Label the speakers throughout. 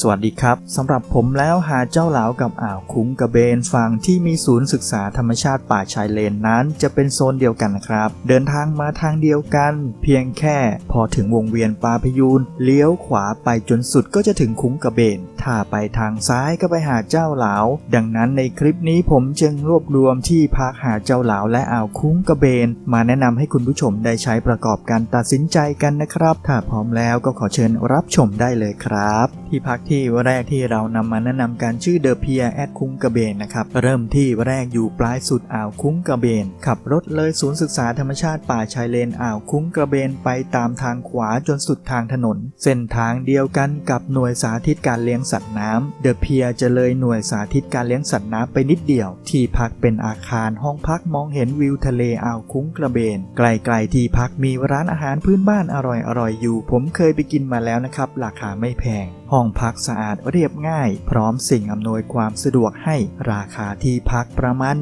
Speaker 1: สวัสดีครับสำหรับผมแล้วหาเจ้าหลาวกับอ่าวคุ้งกระเบนฝั่งที่มีศูนย์ศึกษาธรรมชาติป่าชายเลนนั้น จะเป็นโซนเดียวกันนะครับ เดินทางมาทางเดียวกัน เพียงแค่พอถึงวงเวียนปลาพยูนเลี้ยวขวาไปจนสุดก็จะถึงคุ้งกระเบน ถ้าไปทางซ้ายก็ไปหาเจ้าหลาว ดังนั้นในคลิปนี้ผมจึงรวบรวมที่พักหาเจ้าหลาวและอ่าวคุ้งกระเบน มาแนะนำให้คุณผู้ชมได้ใช้ประกอบการตัดสินใจกันนะครับ ถ้าพร้อมแล้วก็ขอเชิญรับชมได้เลยครับ ที่พักที่แรกที่เรานำมาแนะนำการชื่อเดอะเพียแอดคุ้งกระเบนนะครับเริ่มที่แรกอยู่ปลายสุดอ่าวคุ้งกระเบน ขับรถเลยศูนย์ศึกษาธรรมชาติป่าชายเลนอ่าวคุ้งกระเบนไปตามทางขวาจนสุดทางถนน เส้นทางเดียวกันกับหน่วยสาธิตการเลี้ยงสัตว์น้ำเดอะเพียจะเลยหน่วยสาธิตการเลี้ยงสัตว์น้ำไปนิดเดียว ที่พักเป็นอาคารห้องพักมองเห็นวิวทะเลอ่าวคุ้งกระเบนไกลๆที่พักมีร้านอาหารพื้นบ้านอร่อยๆอยู่ ผมเคยไปกินมาแล้วนะครับ ราคาไม่แพงห้องพักสะอาดเรียบง่าย พร้อมสิ่งอำนวยความสะดวกให้ราคาที่พักประมาณ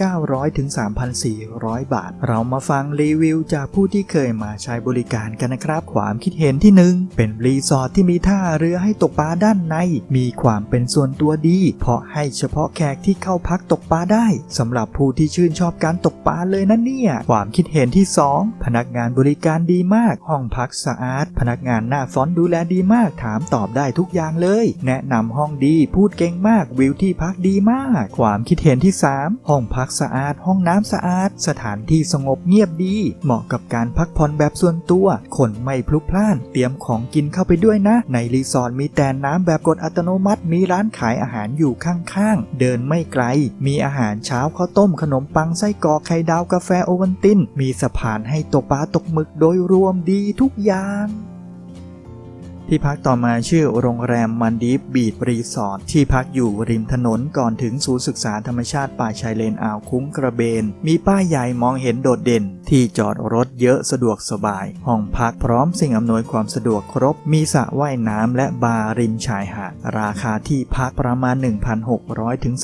Speaker 1: 1,900ถึง3,400 บาท เรามาฟังรีวิวจากผู้ที่เคยมาใช้บริการกันนะครับ ความคิดเห็นที่หนึ่งเป็นรีสอร์ทที่มีท่าเรือให้ตกปลาด้านใน มีความเป็นส่วนตัวดี เพราะให้เฉพาะแขกที่เข้าพักตกปลาได้สำหรับผู้ที่ชื่นชอบการตกปลาเลยนะเนี่ยความคิดเห็นที่ 2 พนักงานบริการดีมาก ห้องพักสะอาด พนักงานหน้าฟอนดูแลดีมากถามตอบได้ทุกอย่างเลย แนะนำห้องดีพูดเก่งมากวิวที่พักดีมาก ความคิดเห็นที่ 3 ห้องพักสะอาด ห้องน้ำสะอาด สถานที่สงบเงียบดี เหมาะกับการพักผ่อนแบบส่วนตัว คนไม่พลุกพล่าน เตรียมของกินเข้าไปด้วยนะ ในรีสอร์ทมีแต่น้ำแบบกดอัตโนมัติ มีร้านขายอาหารอยู่ข้างๆ เดินไม่ไกล มีอาหารเช้าข้าวต้มขนมปังไส้กรอกไข่ดาวกาแฟโอวัลติน มีสะพานให้ตกปลาตกหมึกโดยรวมดีทุกอย่าง ที่พักต่อมาชื่อโรงแรมมันดีฟบีดรีสอร์ทที่พักอยู่ริมถนนก่อนถึงศูนย์ศึกษาธรรมชาติป่าชายเลนอ่าวคุ้งกระเบน มีป้ายใหญ่มองเห็นโดดเด่น ที่จอดรถเยอะสะดวกสบาย ห้องพักพร้อมสิ่งอำนวยความสะดวกครบ มีสระว่ายน้ำและบาร์ริมชายหาดราคาที่พักประมาณ 1,600ถึง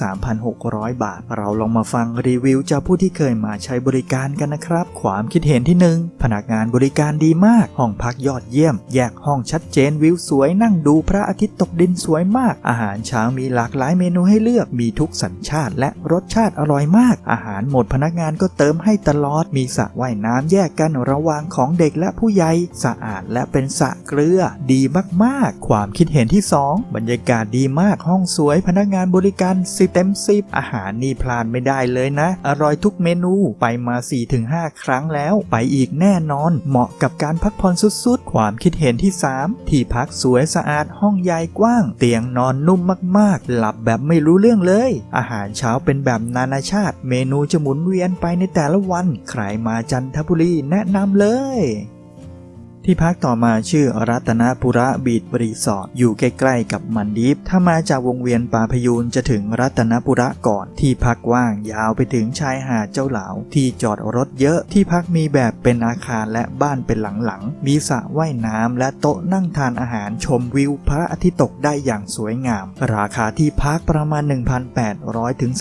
Speaker 1: 3,600 บาท เราลองมาฟังรีวิวจากผู้ที่เคยมาใช้บริการกันนะครับ ความคิดเห็นที่หนึ่งพนักงานบริการดีมากห้องพักยอดเยี่ยม แยกห้องชัดเจนวิวสวยนั่งดูพระอาทิตย์ตกดินสวยมาก อาหารเช้ามีหลากหลายเมนูให้เลือก มีทุกสัญชาติและรสชาติอร่อยมาก อาหารหมดพนักงานก็เติมให้ตลอด มีสระว่ายน้ำแยกกันระหว่างของเด็กและผู้ใหญ่ สะอาดและเป็นสระเกลือ ดีมากๆ ความคิดเห็นที่ 2 บรรยากาศดีมาก ห้องสวย พนักงานบริการ10เต็ม10อาหารนี่พลาดไม่ได้เลยนะ อร่อยทุกเมนูไปมา 4-5 ครั้งแล้ว ไปอีกแน่นอน เหมาะกับการพักผ่อนสุดๆ ความคิดเห็นที่ 3 ที่พักสวยสะอาดห้องใหญ่กว้าง เตียงนอนนุ่มมากๆ หลับแบบไม่รู้เรื่องเลย อาหารเช้าเป็นแบบนานาชาติ เมนูจะหมุนเวียนไปในแต่ละวัน ใครมาจันทบุรีแนะนำเลย ที่พักต่อมาชื่อรัตนปุระบีดรีสอร์ทอยู่ใกล้ๆกับมันดีฟถ้ามาจากวงเวียนปาพยูนจะถึงรัตนปุระก่อนที่พักว้างยาวไปถึงชายหาดเจ้าเหลาที่จอดรถเยอะที่พักมีแบบเป็นอาคารและบ้านเป็นหลังๆ มีสระว่ายน้ำและโต๊ะนั่งทานอาหารชมวิวพระอาทิตย์ตกได้อย่างสวยงาม ราคาที่พักประมาณ 1,800ถึง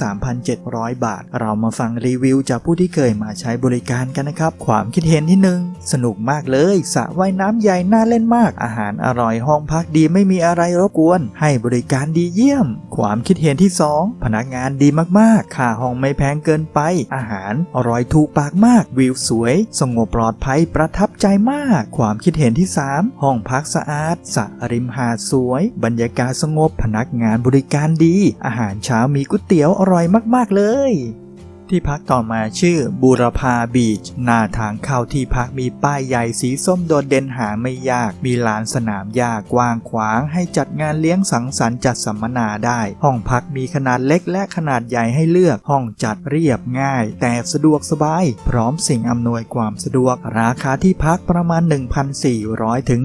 Speaker 1: 3,700 บาท เรามาฟังรีวิวจากผู้ที่เคยมาใช้บริการกันนะครับ ความคิดเห็นที่หนึ่งสนุกมากเลยสระว่ายน้ำใหญ่น่าเล่นมาก อาหารอร่อยห้องพักดีไม่มีอะไรรบกวน ให้บริการดีเยี่ยม ความคิดเห็นที่ 2 พนักงานดีมากๆ ค่าห้องไม่แพงเกินไป อาหารอร่อยถูกปากมาก วิวสวย สงบปลอดภัยประทับใจมาก ความคิดเห็นที่ 3 ห้องพักสะอาดสระริมหาดสวย บรรยากาศสงบพนักงานบริการดี อาหารเช้ามีก๋วยเตี๋ยวอร่อยมากๆเลย ที่พักต่อมาชื่อบูรพาบีช หน้าทางเข้าที่พักมีป้ายใหญ่สีส้มโดดเด่นหาไม่ยาก มีลานสนามหญ้ากว้างขวาง ให้จัดงานเลี้ยงสังสรรค์จัดสัมมนาได้ ห้องพักมีขนาดเล็กและขนาดใหญ่ให้เลือก ห้องจัดเรียบง่าย แต่สะดวกสบาย พร้อมสิ่งอำนวยความสะดวก ราคาที่พักประมาณ 1,400 ถึง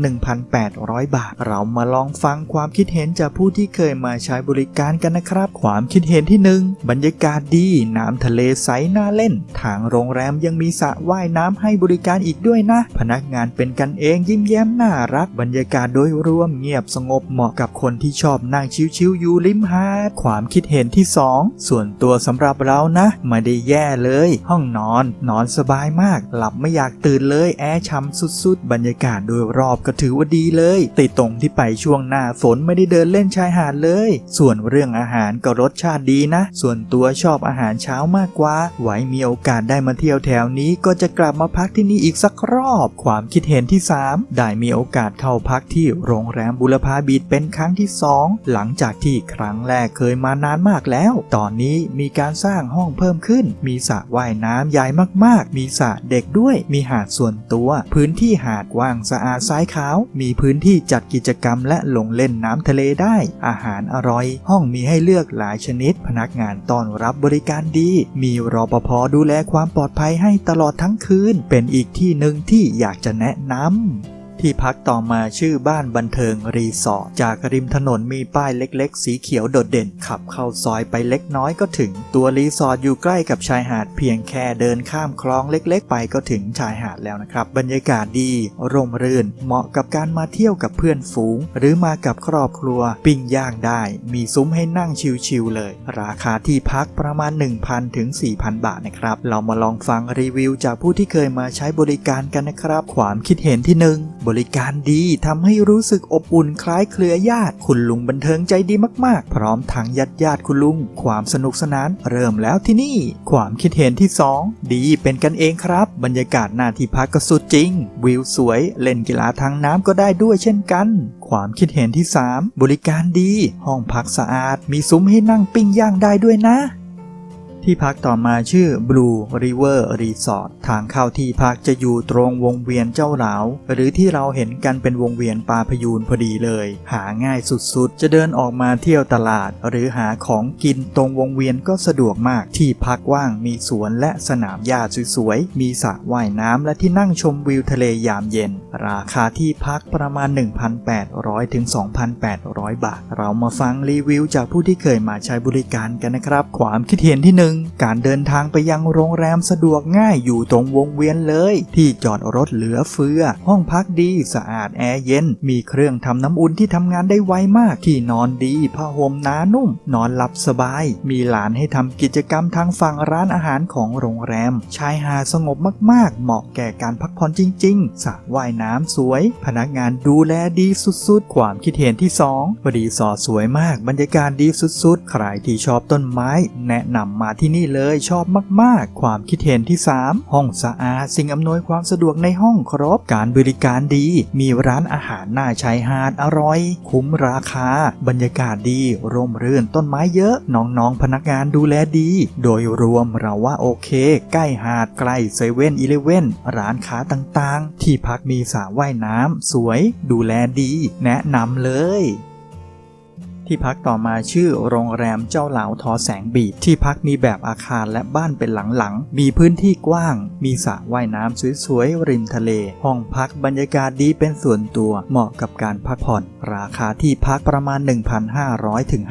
Speaker 1: 1,800 บาท เรามาลองฟังความคิดเห็นจากผู้ที่เคยมาใช้บริการกันนะครับ ความคิดเห็นที่หนึ่งบรรยากาศดีน้ำทะเลใสน่าเล่น ทางโรงแรมยังมีสระว่ายน้ำให้บริการอีกด้วยนะ พนักงานเป็นกันเองยิ้มแย้มน่ารัก บรรยากาศโดยรวมเงียบสงบเหมาะกับคนที่ชอบนั่งชิวๆอยู่ริมหาดความคิดเห็นที่ 2 ส่วนตัวสำหรับเรานะไม่ได้แย่เลย ห้องนอน นอนสบายมาก หลับไม่อยากตื่นเลยแอร์ช่ำสุดๆ บรรยากาศโดยรอบก็ถือว่าดีเลย ติดตรงที่ไปช่วงหน้าฝนไม่ได้เดินเล่นชายหาดเลย ส่วนเรื่องอาหารก็รสชาติดีนะ ส่วนตัวชอบอาหารเช้ามากกว่า ไว้มีโอกาสได้มาเที่ยวแถวนี้ก็จะกลับมาพักที่นี่อีกสักรอบ ความคิดเห็นที่ 3 ได้มีโอกาสเข้าพักที่โรงแรมบุรพาบีดเป็นครั้งที่ 2 หลังจากที่ครั้งแรกเคยมานานมากแล้ว ตอนนี้มีการสร้างห้องเพิ่มขึ้น มีสระว่ายน้ำใหญ่มากๆ มีสระเด็กด้วย มีหาดส่วนตัว พื้นที่หาดกว้างสะอาดซ้ายขาว มีพื้นที่จัดกิจกรรมและลงเล่นน้ำทะเลได้ อาหารอร่อย ห้องมีให้เลือกหลายชนิด พนักงานต้อนรับบริการดี มีรปภดูแลความปลอดภัยให้ตลอดทั้งคืน เป็นอีกที่หนึ่งที่อยากจะแนะนำ ที่พักต่อมาชื่อบ้านบันเทิงรีสอร์ทจากริมถนนมีป้ายเล็กๆ สีเขียวโดดเด่น ขับเข้าซอยไปเล็กน้อยก็ถึง ตัวรีสอร์ทอยู่ใกล้กับชายหาดเพียงแค่เดินข้ามคลองเล็กๆ ไปก็ถึงชายหาดแล้วนะครับ บรรยากาศดีร่มรื่น เหมาะกับการมาเที่ยวกับเพื่อนฝูง หรือมากับครอบครัว ปิ้งย่างได้ มีซุ้มให้นั่งชิลๆเลย ราคาที่พักประมาณ 1,000ถึง4,000 บาทนะครับ เรามาลองฟังรีวิวจากผู้ที่เคยมาใช้บริการกันนะครับ ความคิดเห็นที่หนึ่งบริการดีทำให้รู้สึกอบอุ่นคล้ายเครือญาติ คุณลุงบันเทิงใจดีมากๆ พร้อมทั้งญาติญาติคุณลุง ความสนุกสนานเริ่มแล้วที่นี่ ความคิดเห็นที่ 2 ดีเป็นกันเองครับ บรรยากาศหน้าที่พักก็สุดจริง วิวสวย เล่นกีฬาทางน้ำก็ได้ด้วยเช่นกัน ความคิดเห็นที่ 3 บริการดี ห้องพักสะอาด มีซุ้มให้นั่งปิ้งย่างได้ด้วยนะ ที่พักต่อมาชื่อ Blue River Resort ทางเข้าที่พักจะอยู่ตรงวงเวียนเจ้าหลาวหรือที่เราเห็นกันเป็นวงเวียนปลาพยูนพอดีเลย หาง่ายสุดๆ จะเดินออกมาเที่ยวตลาด หรือหาของกินตรงวงเวียนก็สะดวกมาก ที่พักว่างมีสวนและสนามหญ้าสวยๆ มีสระว่ายน้ำและที่นั่งชมวิวทะเลยามเย็น ราคาที่พักประมาณ 1,800ถึง2,800 บาท เรามาฟังรีวิวจากผู้ที่เคยมาใช้บริการกันนะครับ ความคิดเห็นที่หนึ่งการเดินทางไปยังโรงแรมสะดวกง่ายอยู่ตรงวงเวียนเลย ที่จอดรถเหลือเฟือ ห้องพักดีสะอาดแอร์เย็น มีเครื่องทำน้ำอุ่นที่ทำงานได้ไวมาก ที่นอนดีผ้าห่มหนานุ่ม นอนหลับสบาย มีหลานให้ทำกิจกรรมทางฝั่งร้านอาหารของโรงแรม ชายหาดสงบมากๆ เหมาะแก่การพักผ่อนจริงๆสระว่ายน้ำสวย พนักงานดูแลดีสุดๆ ความคิดเห็นที่2รีสอร์ทสวยมากบรรยากาศดีสุดๆ ใครที่ชอบต้นไม้ แนะนำมาที่ที่นี่เลยชอบมาก ๆ ความคิดเห็นที่ 3 ห้องสะอาด สิ่งอำนวยความสะดวกในห้องครบ การบริการดี มีร้านอาหารหน้าชายหาดอร่อย คุ้มราคา บรรยากาศดี ร่มรื่นต้นไม้เยอะ น้อง ๆ พนักงานดูแลดี โดยรวมเราว่าโอเค ใกล้หาดใกล้เซเว่นอีเลเว่นร้านค้าต่าง ๆ ที่พักมีสระว่ายน้ำสวย ดูแลดี แนะนำเลย ที่พักต่อมาชื่อโรงแรมเจ้าเหลาทอแสงบีดที่พักมีแบบอาคารและบ้านเป็นหลังๆ มีพื้นที่กว้าง มีสระว่ายน้ำสวยๆริมทะเล ห้องพักบรรยากาศดีเป็นส่วนตัว เหมาะกับการพักผ่อน ราคาที่พักประมาณ 1,500ถึง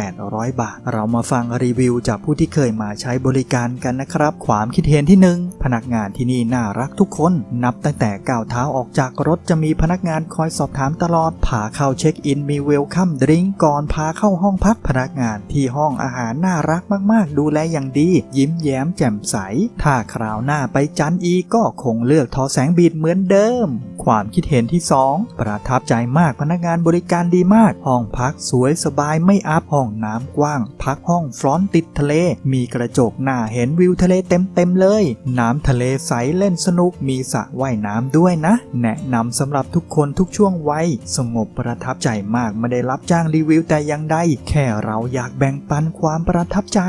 Speaker 1: 5,800 บาท เรามาฟังรีวิวจากผู้ที่เคยมาใช้บริการกันนะครับ ความคิดเห็นที่หนึ่งพนักงานที่นี่น่ารักทุกคน นับตั้งแต่ก้าวเท้าออกจากรถจะมีพนักงานคอยสอบถามตลอดพาเข้าเช็คอินมีเวลคัมดริงก่อนพาเข้าห้องพักพนักงานที่ห้องอาหารน่ารักมากๆ ดูแลอย่างดี ยิ้มแย้มแจ่มใส ถ้าคราวหน้าไปจันอีกก็คงเลือกทอแสงบีดเหมือนเดิม ความคิดเห็นที่ 2 ประทับใจมากพนักงานบริการดีมาก ห้องพักสวยสบายไม่อัพห้องน้ำกว้าง พักห้องฟรอนต์ติดทะเล มีกระจกหน้าเห็นวิวทะเลเต็มๆเลย น้ำทะเลใสเล่นสนุกมีสระว่ายน้ำด้วยนะ แนะนำสำหรับทุกคนทุกช่วงวัยสงบประทับใจมากไม่ได้รับจ้างรีวิวแต่อยังใด แค่เราอยากแบ่งปันความประทับใจ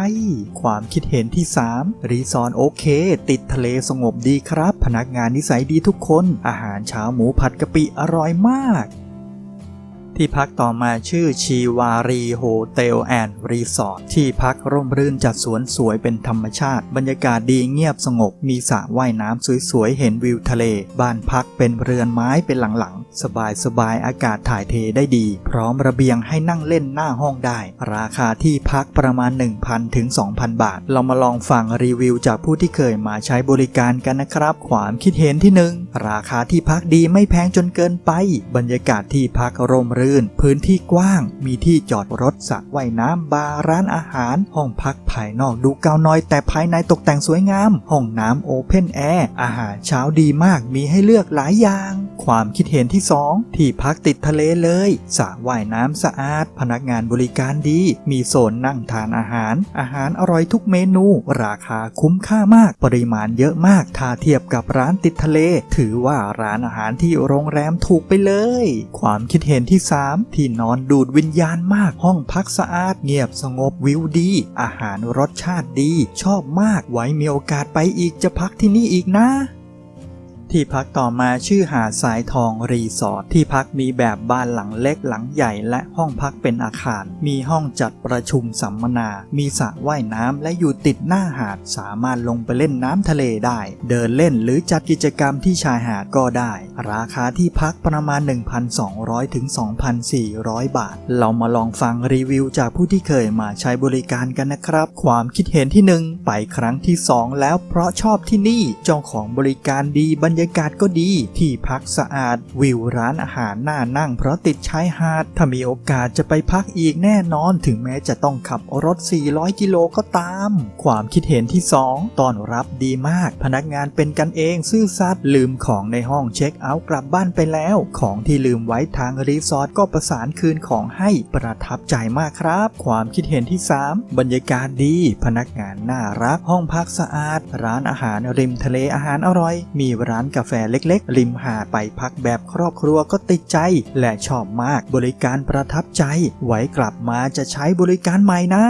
Speaker 1: ความคิดเห็นที่ 3 รีสอร์ทโอเค ติดทะเลสงบดีครับ พนักงานนิสัยดีทุกคน อาหารเช้าหมูผัดกะปิอร่อยมาก ที่พักต่อมาชื่อชีวารีโฮเทลแอนด์รีสอร์ทที่พักร่มรื่นจัดสวนสวยเป็นธรรมชาติ บรรยากาศดีเงียบสงบ มีสระว่ายน้ำสวยๆ เห็นวิวทะเล บ้านพักเป็นเรือนไม้เป็นหลังๆ สบายๆ อากาศถ่ายเทได้ดี พร้อมระเบียงให้นั่งเล่นหน้าห้องได้ ราคาที่พักประมาณ 1,000ถึง2,000 บาท เรามาลองฟังรีวิวจากผู้ที่เคยมาใช้บริการกันนะครับ ความคิดเห็นที่หนึ่งราคาที่พักดีไม่แพงจนเกินไป บรรยากาศที่พักร่มรื่นรื่น พื้นที่กว้าง มีที่จอดรถสระว่ายน้ำบาร์ร้านอาหาร ห้องพักภายนอกดูเก่าน้อยแต่ภายในตกแต่งสวยงาม ห้องน้ำโอเพนแอร์อาหารเช้าดีมากมีให้เลือกหลายอย่าง ความคิดเห็นที่ 2 ที่พักติดทะเลเลยสระว่ายน้ำสะอาด พนักงานบริการดี มีโซนนั่งทานอาหาร อาหารอร่อยทุกเมนู ราคาคุ้มค่ามาก ปริมาณเยอะมาก ถ้าเทียบกับร้านติดทะเล ถือว่าร้านอาหารที่โรงแรมถูกไปเลย ความคิดเห็นที่3 ที่นอนดูดวิญญาณมาก ห้องพักสะอาดเงียบสงบวิวดี อาหารรสชาติดี ชอบมากไว้มีโอกาสไปอีกจะพักที่นี่อีกนะ ที่พักต่อมาชื่อหาดสายทองรีสอร์ทที่พักมีแบบบ้านหลังเล็กหลังใหญ่และห้องพักเป็นอาคาร มีห้องจัดประชุมสัมมนา มีสระว่ายน้ำและอยู่ติดหน้าหาดสามารถลงไปเล่นน้ำทะเลได้ เดินเล่นหรือจัดกิจกรรมที่ชายหาดก็ได้ ราคาที่พักประมาณ 1,200ถึง2,400 บาท เรามาลองฟังรีวิวจากผู้ที่เคยมาใช้บริการกันนะครับ ความคิดเห็นที่หนึ่งไปครั้งที่สองแล้วเพราะชอบที่นี่เจ้าของบริการดีบรรยากาศก็ดี ที่พักสะอาด วิวร้านอาหารน่านั่งเพราะติดชายหาด ถ้ามีโอกาสจะไปพักอีกแน่นอน ถึงแม้จะต้องขับรถ 400 กิโลก็ตาม ความคิดเห็นที่ 2 ตอนรับดีมาก พนักงานเป็นกันเอง ซื่อสัตย์ลืมของในห้องเช็คเอาท์กลับบ้านไปแล้ว ของที่ลืมไว้ทางรีสอร์ทก็ประสานคืนของให้ประทับใจมากครับ ความคิดเห็นที่ 3 บรรยากาศดี พนักงานน่ารัก ห้องพักสะอาด ร้านอาหารริมทะเลอาหารอร่อย มีร้านกาแฟเล็กๆ ริมหาดไปพักแบบครอบครัวก็ติดใจ และชอบมากบริการประทับใจ ไว้กลับมาจะใช้บริการใหม่นะ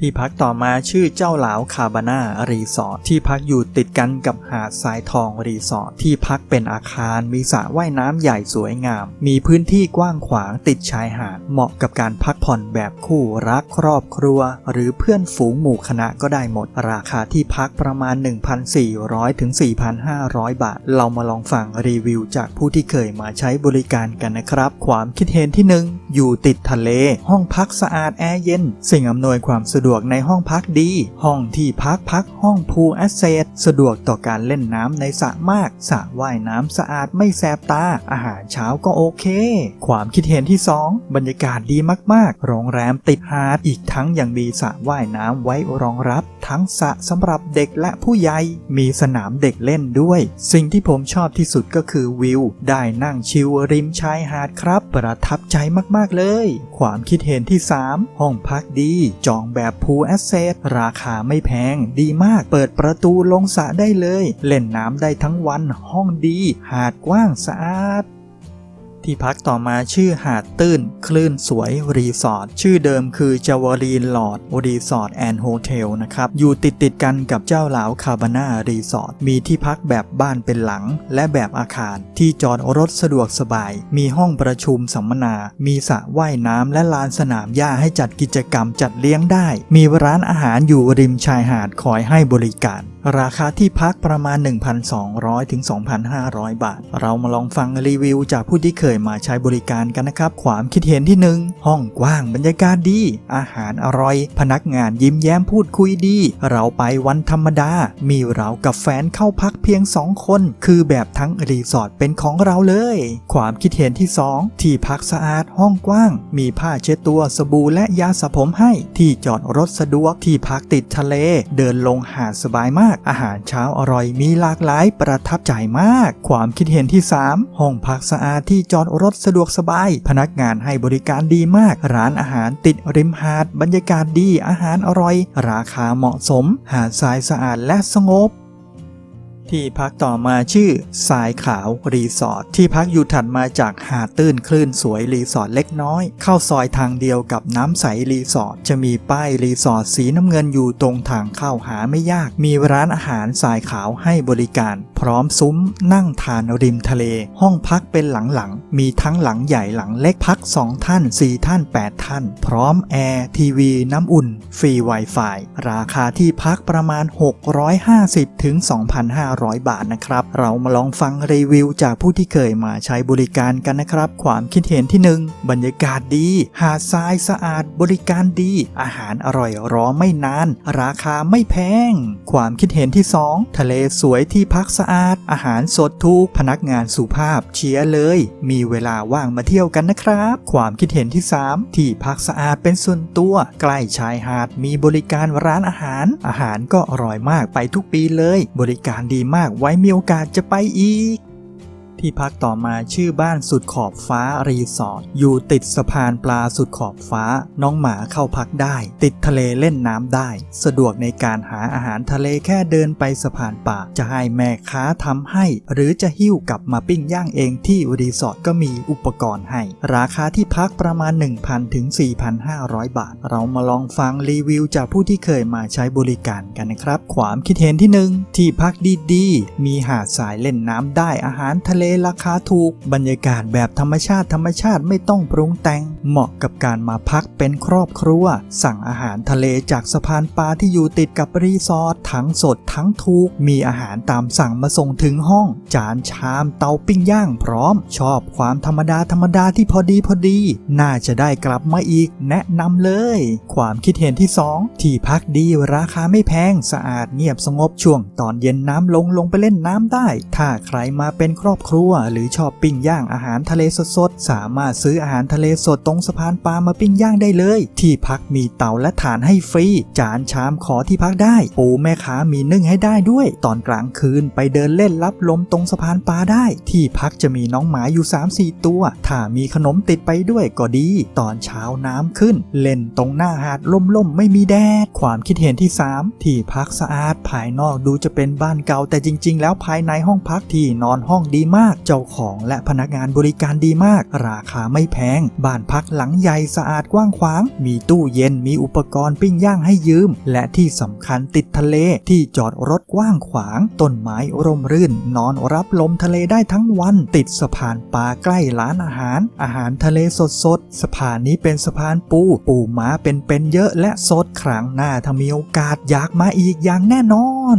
Speaker 1: ที่พักต่อมาชื่อเจ้าหลาวคาบาน่ารีสอร์ทที่พักอยู่ติดกันกับหาดทรายทองรีสอร์ทที่พักเป็นอาคารมีสระว่ายน้ำใหญ่สวยงาม มีพื้นที่กว้างขวางติดชายหาดเหมาะกับการพักผ่อนแบบคู่รักครอบครัว หรือเพื่อนฝูงหมู่คณะก็ได้หมด ราคาที่พักประมาณ 1,400ถึง4,500 บาท เรามาลองฟังรีวิวจากผู้ที่เคยมาใช้บริการกันนะครับ ความคิดเห็นที่หนึ่งอยู่ติดทะเล ห้องพักสะอาดแอร์เย็น สิ่งอำนวยความสะดวกกในห้องพักดี ห้องที่พักพักห้องพูลแอสเซทสะดวกต่อการเล่นน้ำในสระมากสระว่ายน้ำสะอาดไม่แสบตา อาหารเช้าก็โอเค ความคิดเห็นที่ 2 บรรยากาศดีมากๆ โรงแรมติดหาดอีกทั้งยังมีสระว่ายน้ำไว้รองรับ ทั้งสระสำหรับเด็กและผู้ใหญ่มีสนามเด็กเล่นด้วย สิ่งที่ผมชอบที่สุดก็คือวิว ได้นั่งชิลริมชายหาดครับ ประทับใจมากๆเลย ความคิดเห็นที่ 3 ห้องพักดี จองแบบพูแอสเซทราคาไม่แพง ดีมาก เปิดประตูลงสระได้เลย เล่นน้ำได้ทั้งวัน ห้องดี หาดกว้างสะอาด ที่พักต่อมาชื่อหาดตื้น คลื่นสวยรีสอร์ทชื่อเดิมคือจาวารีนลอดรีสอร์ทแอนด์โฮเทลนะครับ อยู่ติดติดกันกับเจ้าหลาวคาบาน่ารีสอร์ทมีที่พักแบบบ้านเป็นหลัง และแบบอาคารที่จอดรถสะดวกสบาย มีห้องประชุมสัมมนา มีสระว่ายน้ำและลานสนามหญ้าให้จัดกิจกรรมจัดเลี้ยงได้ มีร้านอาหารอยู่ริมชายหาดคอยให้บริการราคาที่พักประมาณ 1,200 ถึง 2,500 บาท เรามาลองฟังรีวิวจากผู้ที่เคยมาใช้บริการกันนะครับ ความคิดเห็นที่ 1 ห้องกว้างบรรยากาศดี อาหารอร่อย พนักงานยิ้มแย้มพูดคุยดี เราไปวันธรรมดา มีเรากับแฟนเข้าพักเพียง 2 คน คือแบบทั้งรีสอร์ทเป็นของเราเลย ความคิดเห็นที่ 2 ที่พักสะอาดห้องกว้าง มีผ้าเช็ดตัวสบู่และยาสระผมให้ ที่จอดรถสะดวกที่พักติดทะเล เดินลงหาดสบายมาก อาหารเช้าอร่อยมีหลากหลายประทับใจมาก ความคิดเห็นที่ 3 ห้องพักสะอาดที่จอดรถสะดวกสบาย พนักงานให้บริการดีมาก ร้านอาหารติดริมหาด บรรยากาศดี อาหารอร่อย ราคาเหมาะสม หาดทรายสะอาดและสงบที่พักต่อมาชื่อทรายขาวรีสอร์ทที่พักอยู่ถัดมาจากหาดตื้นคลื่นสวยรีสอร์ทเล็กน้อย เข้าซอยทางเดียวกับน้ำใสรีสอร์ทจะมีป้ายรีสอร์ทสีน้ำเงินอยู่ตรงทางเข้าหาไม่ยาก มีร้านอาหารทรายขาวให้บริการ ร้อมซุ้มนั่งทานริมทะเล ห้องพักเป็นหลังๆ มีทั้งหลังใหญ่หลังเล็กพัก 2 ท่าน 4 ท่าน 8 ท่าน พร้อมแอร์ ทีวี น้ำอุ่น ฟรี Wi-Fi ราคาที่พักประมาณ 650 ถึง 2,500 บาทนะครับ เรามาลองฟังรีวิวจากผู้ที่เคยมาใช้บริการกันนะครับ ความคิดเห็นที่ 1 บรรยากาศดี หาดทรายสะอาดบริการดี อาหารอร่อยรอไม่นาน ราคาไม่แพง ความคิดเห็นที่ 2 ทะเลสวยที่พักสะอาดอาหารสดทุกพนักงานสุภาพเชียร์เลย มีเวลาว่างมาเที่ยวกันนะครับ ความคิดเห็นที่ 3 ที่พักสะอาดเป็นส่วนตัว ใกล้ชายหาดมีบริการร้านอาหาร อาหารก็อร่อยมากไปทุกปีเลย บริการดีมากไว้มีโอกาสจะไปอีก ที่พักต่อมาชื่อบ้านสุดขอบฟ้ารีสอร์ทอยู่ติดสะพานปลาสุดขอบฟ้า น้องหมาเข้าพักได้ ติดทะเลเล่นน้ำได้ สะดวกในการหาอาหารทะเลแค่เดินไปสะพานป่า จะให้แม่ค้าทำให้ หรือจะหิ้วกลับมาปิ้งย่างเองที่รีสอร์ทก็มีอุปกรณ์ให้ ราคาที่พักประมาณ 1,000ถึง4,500 บาท เรามาลองฟังรีวิวจากผู้ที่เคยมาใช้บริการกันนะครับความคิดเห็นที่หนึ่งที่พักดีๆมีหาดทรายเล่นน้ำได้อาหารทะเลเลราคาถูก บรรยากาศแบบธรรมชาติธรรมชาติไม่ต้องปรุงแต่ง เหมาะกับการมาพักเป็นครอบครัว สั่งอาหารทะเลจากสะพานปลาที่อยู่ติดกับรีสอร์ททั้งสดทั้งถูก มีอาหารตามสั่งมาส่งถึงห้อง จานชามเตาปิ้งย่างพร้อม ชอบความธรรมดาธรรมดาที่พอดีพอดี น่าจะได้กลับมาอีก แนะนำเลย ความคิดเห็นที่ 2 ที่พักดีราคาไม่แพงสะอาดเงียบสงบช่วงตอนเย็นน้ำลงลงไปเล่นน้ำได้ ถ้าใครมาเป็นครอบครัวรัว หรือชอบปิ้งย่างอาหารทะเลสดๆ สามารถซื้ออาหารทะเลสดตรงสะพานปลามาปิ้งย่างได้เลย ที่พักมีเตาและถ่านให้ฟรี จานชามขอที่พักได้ ปูแม่ค้ามีนึ่งให้ได้ด้วย ตอนกลางคืนไปเดินเล่นรับลมตรงสะพานปลาได้ ที่พักจะมีน้องหมาอยู่ 3-4 ตัว ถ้ามีขนมติดไปด้วยก็ดี ตอนเช้าน้ำขึ้น เล่นตรงหน้าหาดล่มๆ ไม่มีแดด ความคิดเห็นที่ 3 ที่พักสะอาด ภายนอกดูจะเป็นบ้านเก่าแต่จริง ๆ แล้วภายในห้องพักที่นอนห้องดีมากเจ้าของและพนักงานบริการดีมาก ราคาไม่แพง บ้านพักหลังใหญ่สะอาดกว้างขวาง มีตู้เย็น มีอุปกรณ์ปิ้งย่างให้ยืม และที่สำคัญติดทะเล ที่จอดรถกว้างขวาง ต้นไม้ร่มรื่น นอนรับลมทะเลได้ทั้งวัน ติดสะพานปลาใกล้ร้านอาหาร อาหารทะเลสดสดๆสะพานนี้เป็นสะพานปู ปูม้าเป็นเป็นๆเยอะและสดครั้งหน้าถ้ามีโอกาสอยากมาอีกอย่างแน่นอน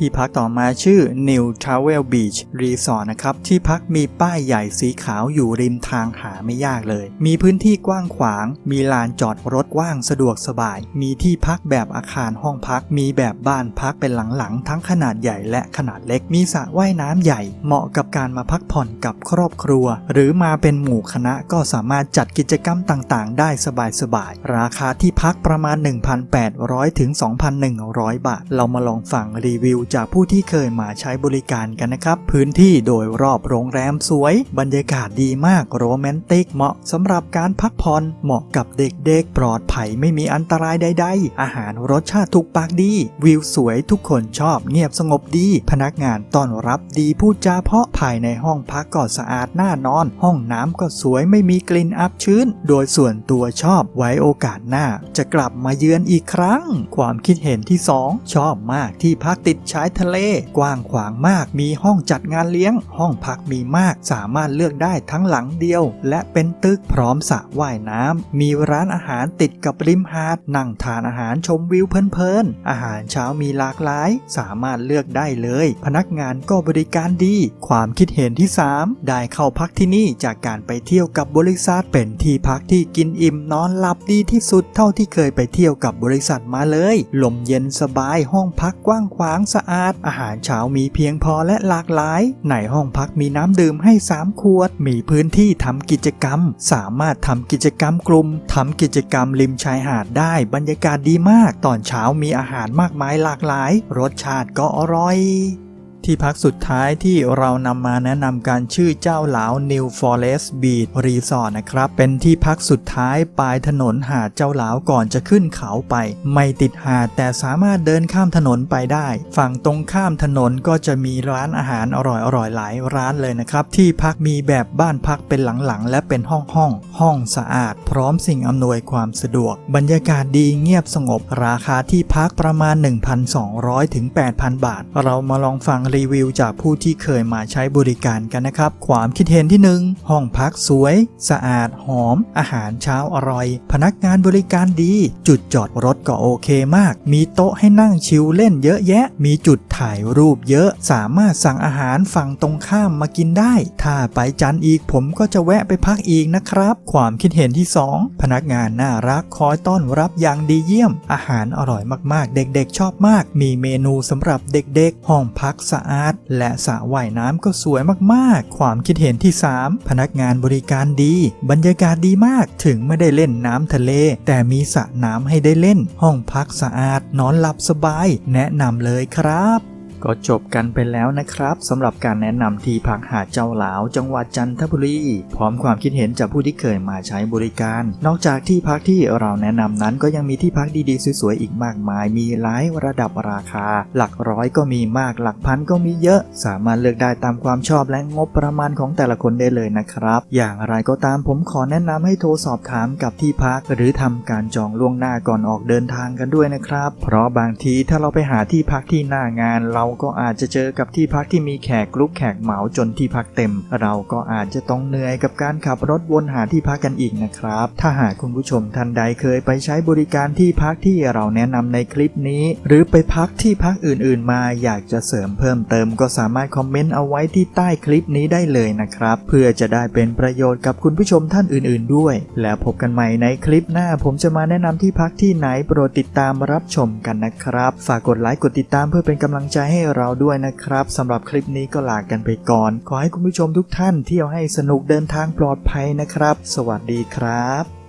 Speaker 1: ที่พักต่อมาชื่อ New Travel Beach Resort นะครับ ที่พักมีป้ายใหญ่สีขาวอยู่ริมทางหาไม่ยากเลย มีพื้นที่กว้างขวาง มีลานจอดรถกว้างสะดวกสบาย มีที่พักแบบอาคารห้องพัก มีแบบบ้านพักเป็นหลังๆ ทั้งขนาดใหญ่และขนาดเล็ก มีสระว่ายน้ำใหญ่ เหมาะกับการมาพักผ่อนกับครอบครัว หรือมาเป็นหมู่คณะก็สามารถจัดกิจกรรมต่างๆ ได้สบายๆ ราคาที่พักประมาณ 1,800 ถึง 2,100 บาท เรามาลองฟังรีวิวจากผู้ที่เคยมาใช้บริการกันนะครับ พื้นที่โดยรอบโรงแรมสวย บรรยากาศดีมากโรแมนติกเหมาะสำหรับการพักผ่อนเหมาะกับเด็กๆ ปลอดภัยไม่มีอันตรายใด ๆ อาหารรสชาติถูกปากดี วิวสวยทุกคนชอบเงียบสงบดี พนักงานต้อนรับดีพูดจาเพาะภายในห้องพักก็สะอาดน่านอน ห้องน้ำก็สวยไม่มีกลิ่นอับชื้น โดยส่วนตัวชอบไว้โอกาสหน้า จะกลับมาเยือนอีกครั้ง ความคิดเห็นที่ 2 ชอบมากที่พักติดชายทะเล กว้างขวางมาก มีห้องจัดงานเลี้ยง ห้องพักมีมาก สามารถเลือกได้ทั้งหลังเดียว และเป็นตึกพร้อมสระว่ายน้ำ มีร้านอาหารติดกับริมหาด นั่งทานอาหารชมวิวเพลินๆ อาหารเช้ามีหลากหลาย สามารถเลือกได้เลย พนักงานก็บริการดี ความคิดเห็นที่ 3 ได้เข้าพักที่นี่จากการไปเที่ยวกับบริษัท เป็นที่พักที่กินอิ่มนอนหลับดีที่สุดเท่าที่เคยไปเที่ยวกับบริษัทมาเลย ลมเย็นสบายห้องพักกว้างขวางสะอาด อาหารเช้ามีเพียงพอและหลากหลาย ในห้องพักมีน้ำดื่มให้ 3 ขวด มีพื้นที่ทำกิจกรรม สามารถทำกิจกรรมกลุ่มทำกิจกรรมริมชายหาดได้บรรยากาศดีมาก ตอนเช้ามีอาหารมากมายหลากหลาย รสชาติก็อร่อย ที่พักสุดท้ายที่เรานำมาแนะนำการชื่อเจ้าหลาว New Forest Beach Resort นะครับ เป็นที่พักสุดท้ายปลายถนนหาดเจ้าหลาวก่อนจะขึ้นเขาไป ไม่ติดหาดแต่สามารถเดินข้ามถนนไปได้ ฝั่งตรงข้ามถนนก็จะมีร้านอาหารอร่อยๆหลายร้านเลยนะครับ ที่พักมีแบบบ้านพักเป็นหลังๆ และเป็นห้องห้องๆห้องสะอาด พร้อมสิ่งอำนวยความสะดวก บรรยากาศดีเงียบสงบ ราคาที่พักประมาณ 1,200ถึง8,000 บาท เรามาลองฟังรีวิวจากผู้ที่เคยมาใช้บริการกันนะครับ ความคิดเห็นที่ 1 ห้องพักสวย สะอาดหอม อาหารเช้าอร่อย พนักงานบริการดี จุดจอดรถก็โอเคมาก มีโต๊ะให้นั่งชิลเล่นเยอะแยะ มีจุดถ่ายรูปเยอะ สามารถสั่งอาหารฝั่งตรงข้ามมากินได้ ถ้าไปจันทร์อีกผมก็จะแวะไปพักอีกนะครับ ความคิดเห็นที่ 2 พนักงานน่ารักคอยต้อนรับอย่างดีเยี่ยม อาหารอร่อยมากๆ เด็กๆ ชอบมาก มีเมนูสำหรับเด็กๆ ห้องพักสะอาด และสระว่ายน้ำก็สวยมากๆ ความคิดเห็นที่ 3 พนักงานบริการดี บรรยากาศดีมากถึงไม่ได้เล่นน้ำทะเล แต่มีสระน้ำให้ได้เล่น ห้องพักสะอาดนอนหลับสบาย แนะนำเลยครับ ก็จบกันไปแล้วนะครับสำหรับการแนะนำที่พักหาดเจ้าหลาวจังหวัดจันทบุรีพร้อมความคิดเห็นจากผู้ที่เคยมาใช้บริการ นอกจากที่พักที่เราแนะนำนั้นก็ยังมีที่พักดีๆสวยๆอีกมากมาย มีหลายระดับราคา หลักร้อยก็มีมากหลักพันก็มีเยอะ สามารถเลือกได้ตามความชอบและงบประมาณของแต่ละคนได้เลยนะครับ อย่างไรก็ตามผมขอแนะนำให้โทรสอบถามกับที่พัก หรือทำการจองล่วงหน้าก่อนออกเดินทางกันด้วยนะครับ เพราะบางทีถ้าเราไปหาที่พักที่หน้างานเราก็อาจจะเจอกับที่พักที่มีแขกรุ๊ปแขกเหมาจนที่พักเต็ม เราก็อาจจะต้องเหนื่อยกับการขับรถวนหาที่พักกันอีกนะครับ ถ้าหากคุณผู้ชมท่านใดเคยไปใช้บริการที่พักที่เราแนะนำในคลิปนี้ หรือไปพักที่พักอื่นๆ มาอยากจะเสริมเพิ่มเติมก็สามารถคอมเมนต์เอาไว้ที่ใต้คลิปนี้ได้เลยนะครับ เพื่อจะได้เป็นประโยชน์กับคุณผู้ชมท่านอื่น ๆ ด้วย แล้วพบกันใหม่ในคลิปหน้า ผมจะมาแนะนำที่พักที่ไหนโปรดติดตามรับชมกันนะครับ ฝากกดไลค์กดติดตามเพื่อเป็นกำลังใจให้ให้เราด้วยนะครับสำหรับคลิปนี้ก็ลากันไปก่อน ขอให้คุณผู้ชมทุกท่านเที่ยวให้สนุกเดินทางปลอดภัยนะครับ สวัสดีครับ